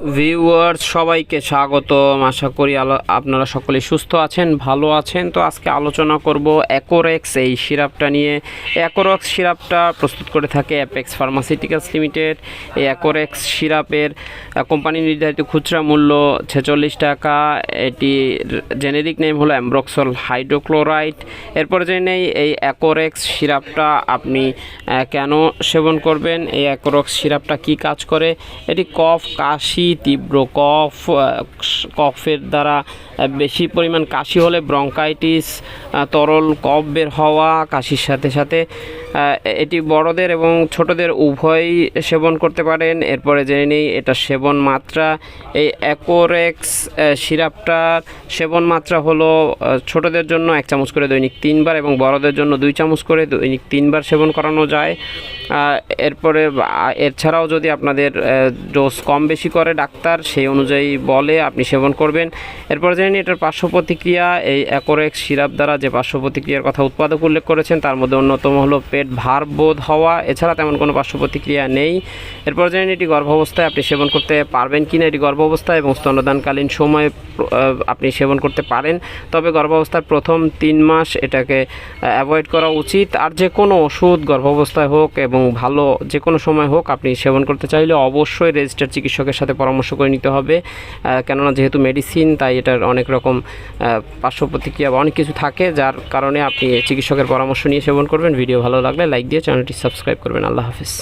Viewers সবাইকে স্বাগতম। আশা করি আলো- আপনারা সকলে সুস্থ আছেন, ভালো আছেন। তো আজকে আলোচনা করব অ্যাকোরেক্স এই সিরাপটা নিয়ে। অ্যাকোরেক্স সিরাপটা প্রস্তুত করে থাকে অ্যাপেক্স ফার্মাসিউটিক্যালস লিমিটেড এই অ্যাকোরেক্স সিরাপের কোম্পানি নির্ধারিত খুচরা মূল্য ছেচল্লিশ টাকা। এটি জেনেরিক নেম হলো অ্যাম্ব্রক্সল হাইড্রোক্লোরাইড এরপরে জেনে নেই, এই অ্যাকোরেক্স সিরাপটা আপনি কেন সেবন করবেন? এই অ্যাকোরেক্স সিরাপটা কি কাজ করে? এটি কফ, কাশি তীব্র কফ কফের দ্বারা বেশি পরিমাণ কাশি হলে ব্রঙ্কাইটিস তরল কফ বের হওয়া, কাশির সাথে সাথে এটি বড়দের এবং ছোটদের উভয়ই সেবন করতে পারেন। এরপরে জেনে নিই, এটা সেবন মাত্রা। এই অ্যাকোরেক্স সিরাপটার সেবন মাত্রা হলো ছোটদের জন্য এক চামচ করে দৈনিক তিনবার এবং বড়দের জন্য দুই চামচ করে দৈনিক তিনবার সেবন করানো যায়। এরপরে এছাড়াও যদি আপনাদের ডোজ কম বেশি করে ডাক্তার সেই অনুযায়ী বলে, আপনি সেবন করবেন। এরপর জানি এটার পার্শ্ব প্রতিক্রিয়া। এই অ্যাকোরেক্স সিরাপ দ্বারা যে পার্শ্ব প্রতিক্রিয়ার কথা উৎপাদক উল্লেখ করেছেন, তার মধ্যে অন্যতম হলো পেট ভার বোধ হওয়া। এছাড়া তেমন কোনো পার্শ্ব প্রতিক্রিয়া নেই। এরপর জানি এটি গর্ভাবস্থায় আপনি সেবন করতে পারবেন কি না এটি গর্ভাবস্থায় এবং স্তন্যদানকালীন সময়ে আপনি সেবন করতে পারেন। তবে গর্ভাবস্থার প্রথম তিন মাস এটাকে অ্যাভয়েড করা উচিত। আর যে কোনো ওষুধ গর্ভাবস্থায় হোক এবং ভালো যে কোনো সময় হোক আপনি সেবন করতে চাইলে অবশ্যই রেজিস্টার চিকিৎসকের সাথে পরামর্শ করে নিতে হবে। কেননা যেহেতু মেডিসিন তাই এটার অনেক রকম পার্শ্ব প্রতিক্রিয়া বা অনেক কিছু থাকে, যার কারণে আপনি চিকিৎসকের পরামর্শ নিয়ে সেবন করবেন। ভিডিও ভালো লাগলে লাইক দিয়ে চ্যানেলটি সাবস্ক্রাইব করবেন। আল্লাহ হাফিজ।